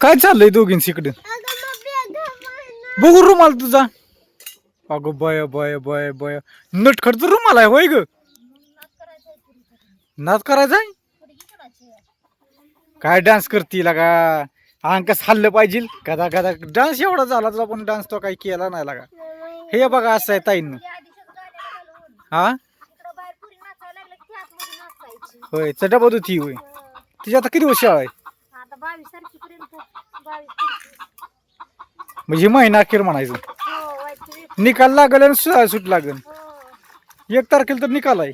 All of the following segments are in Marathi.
काय चाललंय दोघींच इकडे? बघू रुमाल तुझा. अगं बय बय बय बय. नटखट रुमाल आहे होय ग. नाच करायचा काय डान्स करतील का अंकस हल्लं पाहिजे. कदा गदा. डान्स एवढा झाला तर आपण डान्स तो काही केला नाही लागा. हे बघा असं आहे ताईन. हा? होय चटापत होती होय. तिची आता किती वर्ष आहे? बावीस तारखेपर्यंत बावीस तारखे. म्हणजे महिना अखेर म्हणायचं. हो निकाल लागल आणि सु- सुट लागल. हो. एक तारखेला तर निकाल आहे.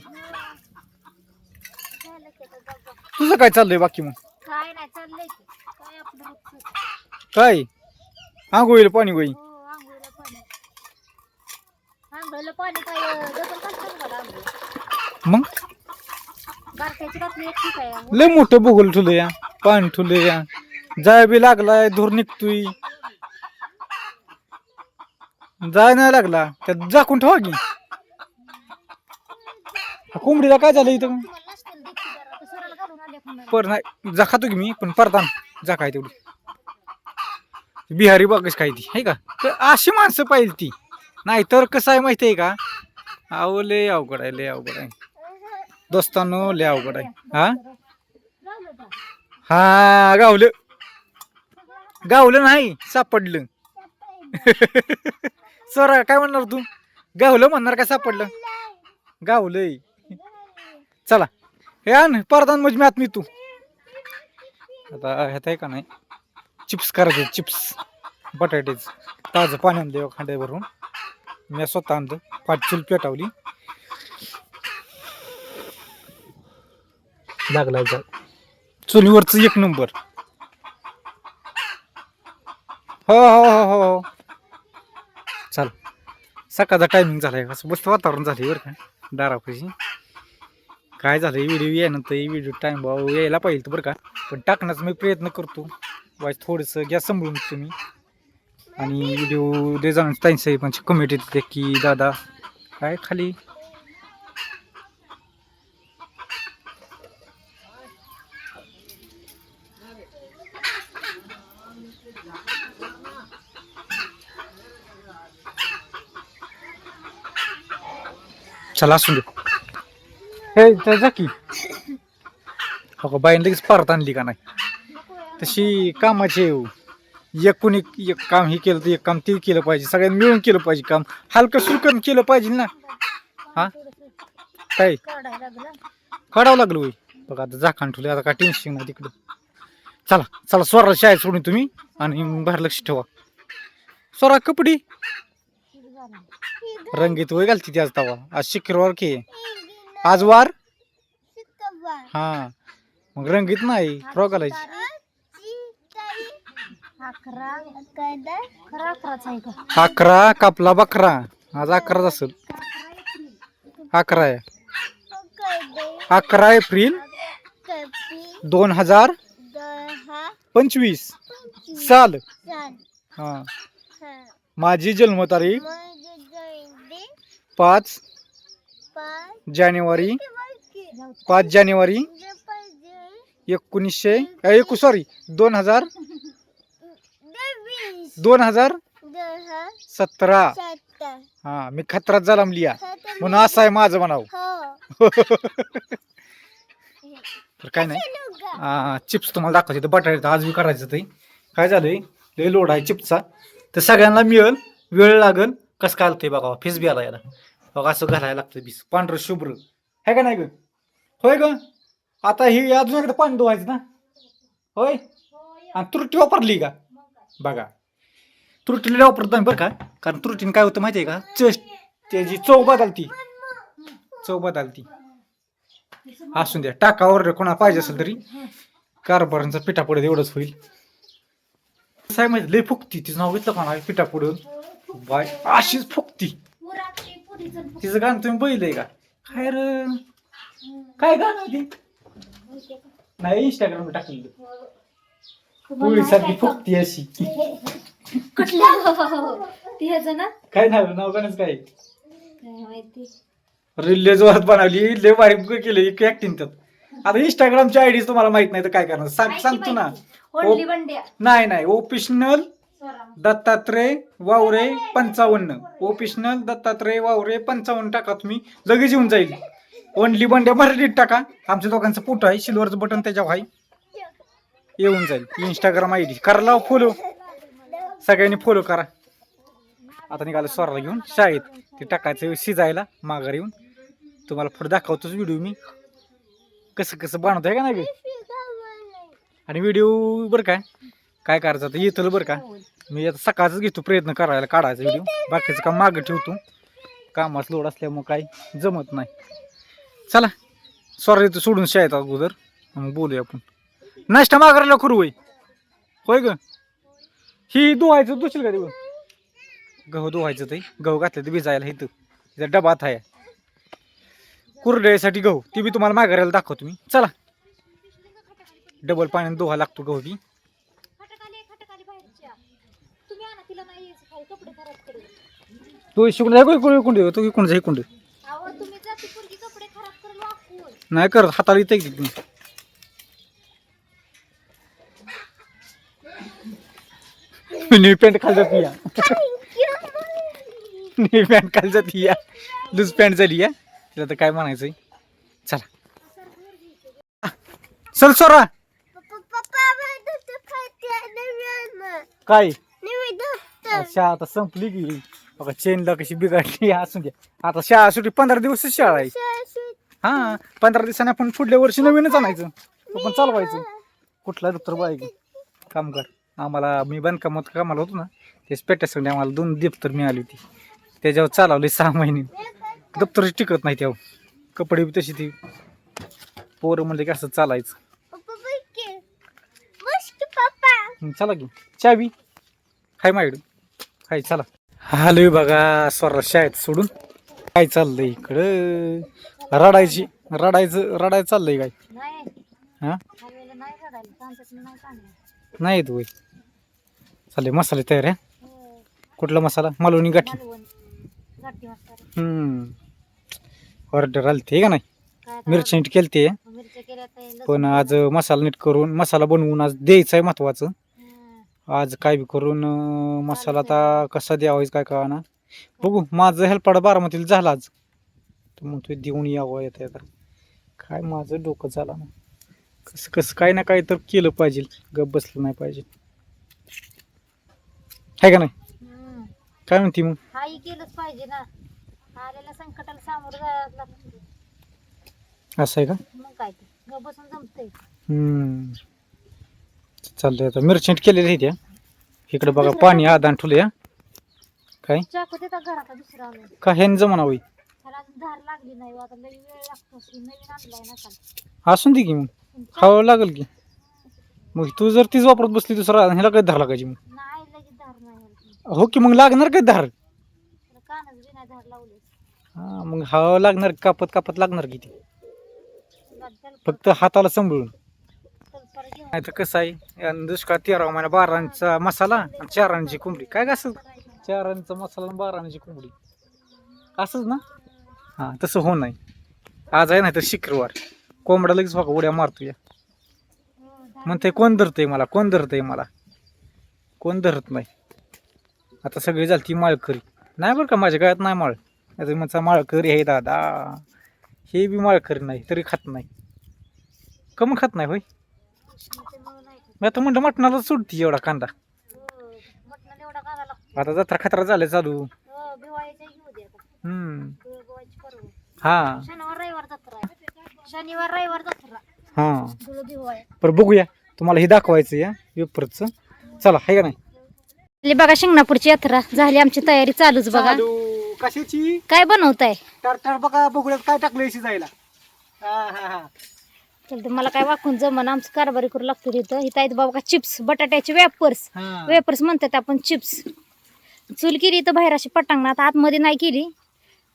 झालं की आता बाबा. तुझं काय चाललंय बाकी मग? काय नाही चाललंय की. काय आपलं रोजचं. काय? आंघोळीला पाणी होईल हो आंघोळीला पाणी. आंघोळीला पाणी काय डबल कसं मला आंघोळ मग? बारकायची बातमी एक ठीक आहे. आंघोळ. लय मोठं बघूल ठुलं या पाणी ठुले या जाय बी लागलाय धूर निघतोय. जाय नाही लागला त्यात झाकून ठेवा की. हा कोंबडीला काय झालं इथं? पर नाही जाखातो की मी पण परतान जा तेवढी. बिहारी बागच काय ती आहे का? तर अशी माणसं पाहिजे ती. नाहीतर कसं आहे माहिती आहे का? अहो लय अवघड आहे लय अवघड आहे. दोस्तांनो लय अवघड आहे. हा? हा गावलं. गावलं नाही सापडलं. सर काय म्हणणार तू? गावलं म्हणणार काय सापडलं? गावलंय. चला हे आण परदान म्हणजे मी आत मी तू. आता ह्यात आहे का नाही? चिप्स करायचे चिप्स. बटाटेच. ताजं पाणी आणलं हो खांड्या भरून मी स्वतः आणलं पाच चूल पेटावली. लागला जा चुलीवरच एक नंबर. हो हो हो हो हो. चाल. सकाळचा टायमिंग झालाय असं मस्त वातावरण झालंय बरं का. दारापाशी. काय झालं व्हिडिओ यानंतर व्हिडिओ टाइम भाऊ यायला पाहिजे बरं का. पण टाकण्याचा मी प्रयत्न करतो. वाईस थोडंसं गॅस सांभाळून तुम्ही. आणि व्हिडिओ दे जाणार ताई कमेंट येते की दादा काय खाली? चला असू दे. हे त्याचा जा की. अगं बाईने लगेच परत आणली का नाही? तशी कामाची आहे हो. एक कोणी एक काम हे केलं तर एक काम ते केलं पाहिजे. सगळ्यांनी मिळून केलं पाहिजे काम. हलकं सुलकन केलं पाहिजे ना. हा? काय? लागलं काढावं लागलं होई बघा आता जाखान ठेवले. आता काय टेन्शन नाही तिकडं. चला चला स्वरा शाळेत सोडून तुम्ही आणि बाहेर लक्ष ठेवा. स्वरा कपडी? रंगीत वय घालती ती आज तवा. आज शुक्रवार की. आज वार? हा. मग रंगीत नाही फ्रॉक घालायची. अकरा खरा अकराच आहे का? अकरा कापला बकरा. आज अकराच असेल. अकरा आहे. अकरा एप्रिल दोन हजार पंचवीस. साल. हा. माझी जन्मतारीख पाच जानेवारी पाच जानेवारी एकोणीसशे एकू सॉरी दोन हजार दोन हजार सतरा. हा मी खतरात झाला लिया म्हणून असं आहे माझं म्हणावं. तर काय नाही. चिप्स तुम्हाला दाखवायचे तर बटाटे आज बी करायचं ते. काय झालंय? लय लोड आहे चिप्सचा. तर सगळ्यांना मिळेल वेळ लागेल. कसं काय आलतंय बघा फेस बी आला याला. बघा असं घालायला लागतं बीस पांढरं शुभ्र. आहे का नाही ग? होय ग? आता ही अजून पाणी धुवायचं ना? होय? आणि त्रुटी वापरली का? बघा. त्रुटीला वापरत नाही बरं का? कारण त्रुटीने काय होतं माहिती आहे का? चेस्ट त्याची चव बदलती. चव बदलती. असून द्या टाकावर कोणा पाहिजे असेल तरी. कारभारांचा पिठापुढे एवढंच होईल. साहेब माहिती लय फुकती तिचं नाव घेतलं कोणा पिठा बाय अशीच फुकती. तिचं गाणं तुम्ही बघितलंय का? काय र? काय गाणं आहे ते? नाही इंस्टाग्राम टाकलेलं. पोळीसारखी फुकती अशी. कुठल्या ते ह्याचं ना? काय नाव नाव गाणंच काय? काय माहिती? रिल्ले जोरात बनवली लय भारी केलं एक ऍक्टिंग त्यात. आता इंस्टाग्रामची आयडी तुम्हाला माहीत नाही तर काय करणार? सांग सांगतो ना. ओनली बंड्या नाही नाही ओपिशनल दत्तात्रय वावरे पंचावन्न. ओपिशनल दत्तात्रय वावरे पंचावन्न टाका तुम्ही. लगेच येऊन जाईल. ओनली बंड्या मराठीत टाका. आमच्या दोघांचं फोटो आहे. सिल्वरचं बटन त्याच्यावर आहे. येऊन जाईल. इंस्टाग्राम आय डी करा लाव फॉलो सगळ्यांनी फॉलो करा. आता निघालं स्वराला घेऊन शाळेत. ते टाकायचं शिजायला माघार येऊन. तुम्हाला पुढे दाखवतोच व्हिडिओ मी. कसं कसं बनवतोय का नाही आणि व्हिडिओ बरं काय काय करायचं आता? येतलं बरं का? मी आता सकाळच घेतो प्रयत्न करायला काढायचा व्हिडिओ बाकीचं काम मागं ठेवतो. कामात लोड असल्यामुळं काही जमत नाही. चला सॉरी तू सोडून शाळेत अगोदर. मग बोलूया आपण. नाश्ता मागायला करू होय. होय ग. ही धुवायचं दुसरी का देऊ गहू धुवायचं ते. गहू घातले ते भिजायला इथं. तिथं डबात आहे. कुरड्यासाठी गहू. ती बी तुम्हाला माघारायला दाखवतो मी. चला. डबल पाण्याने धुवा लागतो गहू बी खटकाली खटकाली बाहेरच्या तुम्ही आणा तिला नाही यायचं खाली कपडे खराब करेल तू शिकून इकडे इकडे दे तू इकडून जा इकडून दे नाही करत हाताला तुम्ही न्यू पॅन्ट खाली जाती या. न्यू पॅन्ट खाली जाती या. लूज पॅन्ट झाली या. तिला तर काय म्हणायचंय? चला. चल सोरा. काय? शाळा आता संपली की. बघा चेनला कशी बिघडली असू द्या आता शाळा सुटी पंधरा दिवसच शाळा आहे. हा पंधरा दिवसांनी आपण पुढल्या वर्षी नवीनच आणायचं. तो पण चालवायचं. कुठला दप्तर बाय. काम कर. आम्हाला मी बांधकामात कामाला होतो ना तेच पेट्यासाठी आम्हाला दोन दप्तर मिळाली होती. त्याच्यावर चालवली सहा महिने. दप्तर टिकत नाही त्यावर. कपडे बी तशी ती. पोरं म्हणजे की असं चालायचं. चला की. चावी. हाय मायडू हाय चला. हालवी बघा स्वरा शाळेत सोडून. काय चाललंय इकडं? रडायची रडायचं रडायचं चाललंय काय? हा? नाही वय चालले मसाले तयार आहे? हो, कुठला मसाला? मालवणी गाठी. हम्म. ऑर्डर आली ते का नाही? मिरची नीट केली ते मिरच्या केल्या तर लसूण पण आज मसाला नीट करून मसाला बनवून आज द्यायचं आहे महत्वाचं. आज काय बी करून अं, मसाला आता कसा द्यावा काय कळा ना बघू माझं हेल्पाडा बारामतीला झाला आज. तर मग तू देऊन यावं येतं आता. काय माझं डोकं झालं ना कसं कसं काय ना काय तर केलं पाहिजे. गप बसलं नाही पाहिजे. आहे का नाही. काय म्हणते मग? हाही केलंच पाहिजे ना. आलेल्या संकटाला सामोरं जायला लागतं. असं आहे का? मग काय ते. ग बसून जमतंय. हम्म. चाललंय आता. मिरचीट केलेली आहे त्या इकडे बघा पाणी आदान ठुले हा काय चाकू देतात घरात दुसरा आणून का ह्याने जमाना होई त्याला अजून धार लागली नाही हो, आता लई वेळ लागतो अशी नवीन आणलाय ना काल. असून दे की मग. खावं लागेल की. मग तू जर तीच वापरत बसली दुसरा ह्याला काय धार लागायची मग? नाही लगेच धार नाही आली. हो की मग लागणार काय धार? त्याला कानच बी नाही धार लावले. हा मग हवा लागणार कापत कापत लागणार किती त्याला फक्त हाताला सांभाळून. नाही तर कसं आहे? यानं दुष्काळ तेरा महिना बारांचा मसाला आणि चारांची कोंबडी. काय का असं? चारांचा मसाला आणि बारांची कोंबडी. असंच ना? हां तसं हो नाही. आज आहे नाही तर शुक्रवार. कोंबडा लगेच बघा उड्या मारतो या म्हणते कोण धरतंय मला? कोण धरतंय मला? कोण धरत नाही. आता सगळी झाली ती माळकरी. नाही बरं का माझ्या गळ्यात नाही माळ. आता म्हणचा माळकरी आहे दादा. हे बी माळकरी नाही तरी खात नाही. कम खात नाही होय. मी आता म्हणलं मटणाला सुटती एवढा कांदा. हो, मटणाला एवढा कांदा लागतो आता जत्रा खतरा झाले चालू. हो भिवायच्या घेऊ दे आता हम्म. परवा. हा. शनिवार रविवार जत्रा आहे. शनिवार रविवार जत्रा. हा. बरं बघूया. तुम्हाला हे दाखवायचं या वेपरचं चला आहे का नाही? बघा शिंगणापूरची यात्रा. झाली आमची तयारी चालूच बघा. चालू. कशाची? काय बनवताय? टार बघा बघूयात काय टाकलं जायला. हा हा हा. चलते मला काय वाकून जमन आमचं कारभारी करू लागतो तिथं. इथं आहेत बाबा चिप्स बटाट्याचे वेपर्स. वेपर्स म्हणतात आपण चिप्स. चूल केली तर बाहेर अशी पटांगणात आतमध्ये नाही केली.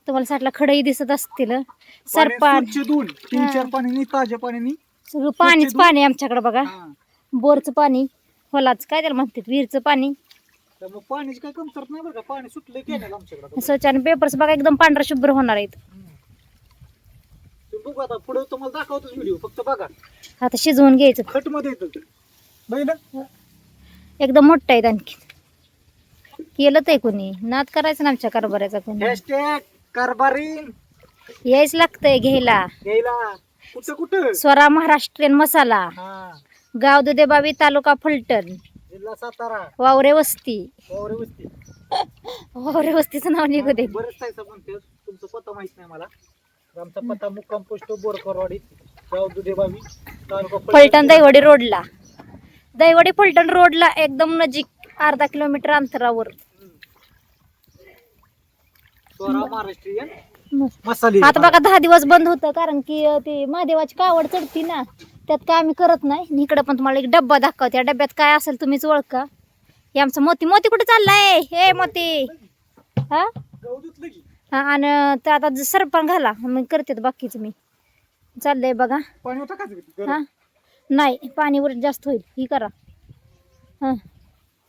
तुम्हाला साठला खडई दिसत असतील. सरपान पाणी तीन. चार ताज्या सगळं पाणीच पाणी आमच्याकडे बघा. बोरचं पाणी होलाच काय त्याला म्हणतात विहीरचं पाणी. तर पाण्याची काय कमतरत नाही बरं का? पाणी सुटलंय केलं आमच्याकडे. स्वच्छ आणि पेपर्स बघा एकदम पांढरा शुभ्र होणार आहेत. बघू आता पुढे तुम्हाला दाखवतोच व्हिडिओ फक्त बघा. आता शिजवून घ्यायचं. खटमध्ये येतं बघितलं? एकदम मोठं आहे आणखी. केलं ते कोणी? नाद करायचं ना आमच्या कारभाराचा कोणी? हॅशटॅग कारभारी. यायच लागतंय घ्यायला. घ्यायला. कुठं कुठं? स्वरा महाराष्ट्रीयन मसाला. हा. गाव दुधेबावी तालुका फलटण. जिल्हा सातारा. वावरे वस्ती. वावरे वस्ती. वावरे वस्तीचं नाव निघू दे. बरेच तुमचा पत्ता माहीत नाही मला. आमचा पत्ता मुक्काम पोस्ट बोरकरवाडी गाव दुधेबावी तालुका फलटण दैवडी रोडला. दैवडी फलटण रोडला एकदम नजीक अर्धा किलोमीटर अंतरावर. स्वरा महाराष्ट्रीयन मसाले. आता बघा दहा दिवस बंद होतं कारण की अं, ते महादेवाची कावड चढती ना त्यात काय आम्ही करत नाही. आणि इकडं पण तुम्हाला एक डब्बा दाखवते. या डब्यात काय असेल तुम्हीच ओळखा. हे आमचं मोती. मोती कुठे चाललाय? हे मोती. हा? गहू धुतलं की. हा, आणि ते आता सरपण घाला मग करते बाकीचं मी. चाललंय बघा. पाणी होतं का तिकडे? हा. नाही पाणी वर जास्त होईल. ही करा. हा.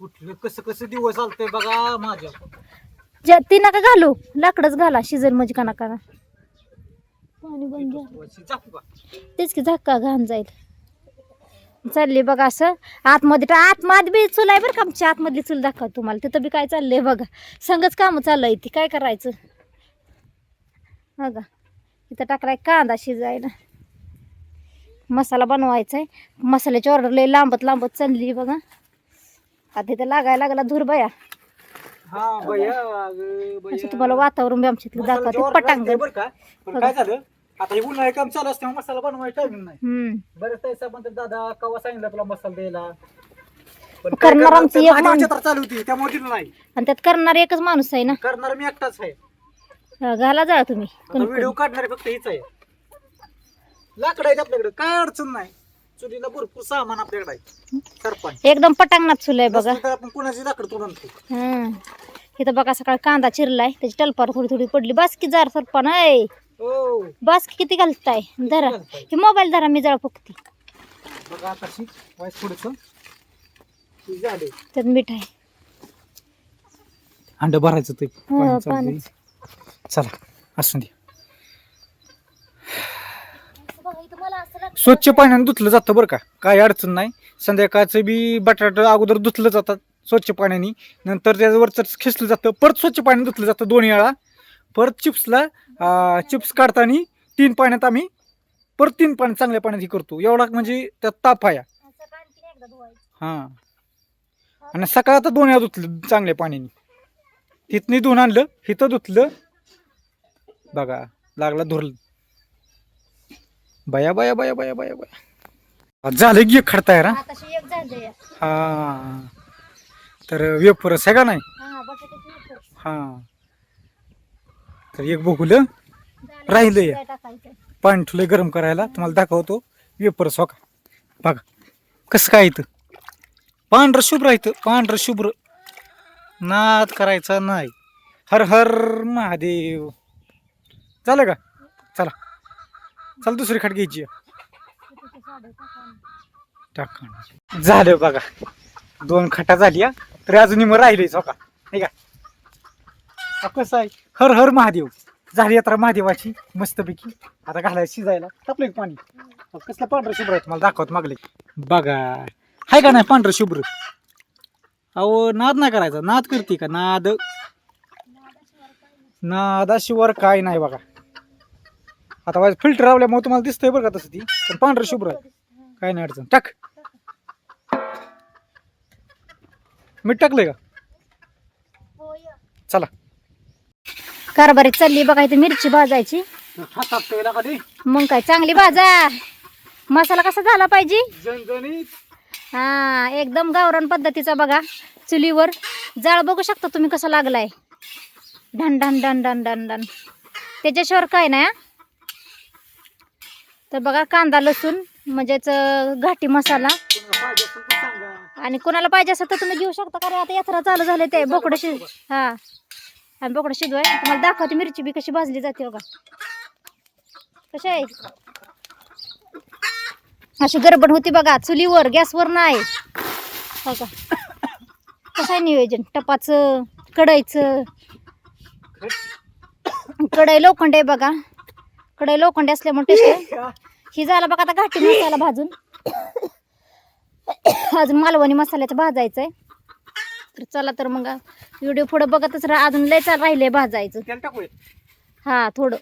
कुठलं कसं कसं दिवस चालतंय बघा माझ्या. ज्या ती नका घालू. लाकडच घाला शिजल म्हणजे का नका. पाणी बंद झालं. का? तेच की धक्का घाण जाईल. चालली बघा असं. आतमध्ये टा- आतमध्ये बी चूल आहे बरं का आमच्या आतमधली चूल दाखवा तुम्हाला. तिथं बी काय चाललंय बघा. संगच काम चालू आहे ती. काय करायचं? बघा इथं टाकलाय कांदा शिजायला. मसाला बनवायचा आहे मसाल्याची ऑर्डर लई लांबत लांबत चालली बघा. आता इथं लागायला लागला धूर बया हा. असं तुम्हाला वातावरण बी आमच्या इथलं दाखवते. पटांगण. झालं? आता हे काम चालू असते मसाला बनवायचा टायमिंग नाही. हम्म. बरेच ताईसा म्हणतात दादा कवा सांगितलं तुला मसाला द्यायला? करणार आमचं एक माझ्या माणूस. विचारात चालू होती त्यामुळे दिलं नाही. आणि त्यात करणार एकच माणूस आहे ना? करणार मी एकटाच आहे. हा, घाला जा तुम्ही. व्हिडिओ काढणारे फक्त हीच आहे. लाकडं आहेत आपल्याकडे. काय अडचण नाही. चुलीला भरपूर सामान आपल्याकडे आहे. सरपंच. एकदम पटांगणात चुल आहे बघा. नसलं तर आपण कुणाची लाकडं तोडून आणतो? हं इथं बघा सकाळी कांदा चिरलाय. त्याची टलपार थोडी थोडी पडली. बासकी जार सरपण आहे हो. बासकी किती घालताय? धरा. घालताय? की मोबाईल धरा मी जरा फुकती. बघा आता वाईस थोडस झाले. त्यात मीठ आहे. अंड भरायचं ते. हो, पाणी. पाण्याचं. चला असून दे. स्वच्छ पाण्याने धुतलं जातं बरं का. काय अडचण नाही. संध्याकाळचं बी बटाटा अगोदर धुतलं जातात स्वच्छ पाण्याने. नंतर त्याच्यावरच खिसलं जातं. परत स्वच्छ पाण्याने धुतलं जातं दोन्ही वेळा. परत चिप्सला चिप्स काढताना तीन पाण्यात आम्ही परत तीन पाणी चांगल्या पाण्यात हे करतो. एवढा म्हणजे त्यात ताप आहे. हां. आणि सकाळ आता दोन वेळा धुतलं चांगल्या पाण्याने. तिथनी धुवून आणलं इथं धुतलं बघा लागला धुरलं. बया बया बया बया बया बया. झालं की एक खडताय रा. आताशी एक झालंय. हा. तर वेफरस आहे का नाही? हा, बटाट्याची वेफर. हा. तर एक बघुलं राहिलंय. पाणी ठुले गरम करायला तुम्हाला दाखवतो वेफरस हो का? बघा कसं काय इथं? पांढरं शुभ्र इथं पांढरं शुभ्र. नाद करायचा नाही. हर हर महादेव. झालं का? चला. चला दुसरी खाट घ्यायची. झालं बघा. दोन खटा झाली तरी अजूनही मग राहिले हो का? नाही का? कसं आहे? हर हर महादेव. झाली यात्रा महादेवाची मस्तपैकी. आता घालायला शिजायला. टाकलं की पाणी. अहो, कसलं पांढरं शुभ्र आहे तुम्हाला दाखवत मागले. बघा. हाय का नाही पांढरं शुभ्र? अहो नाद नाही करायचा. नाद करते का? नाद. नादाशिवर काय नाही बघा. आता फिल्टर लावल्यामुळे तुम्हाला दिसतंय बरं का तसं ती. पण पांढरं शुभ्र आहे. काय नाही अडचण. टाक. मीठ टाकलंय का? चला. कारभारी चालली बघा इथे मिरची भाजायची. मग काय चांगली भाजा. मसाला कसा झाला पाहिजे? हा एकदम गावरान पद्धतीचा बघा. चुलीवर. जाळ बघू शकता तुम्ही कसा लागलाय. ढन ढन ढन ढन ढन ढन त्याच्याशिवाय काय नाही हा. तर बघा कांदा लसूण म्हणजेच घाटी मसाला. आणि कोणाला पाहिजे असेल तर तुम्ही घेऊ शकता कारण आता यात्रा चालू झाले ते बोकडं शिज हा. आणि बोकडं शिजवाय. तुम्हाला दाखवते मिरची बी कशी भाजली जाते बघा. कशी आहे? अशी गडबड होती बघा चुलीवर गॅसवर नाही. बघा कसं आहे नियोजन? टपाचं कढईचं? कढई लोखंड आहे बघा. कडे लोखंडी असल्यामुळे टेस्ट ही झाला बघा आता घाटी मसाला भाजून. अजून मालवणी मसाल्याचं भाजायचं आहे तर चला तर मग व्हिडिओ पुढं बघतच राहा. अजून लय चाल राहिले भाजायचं. हा थोडं.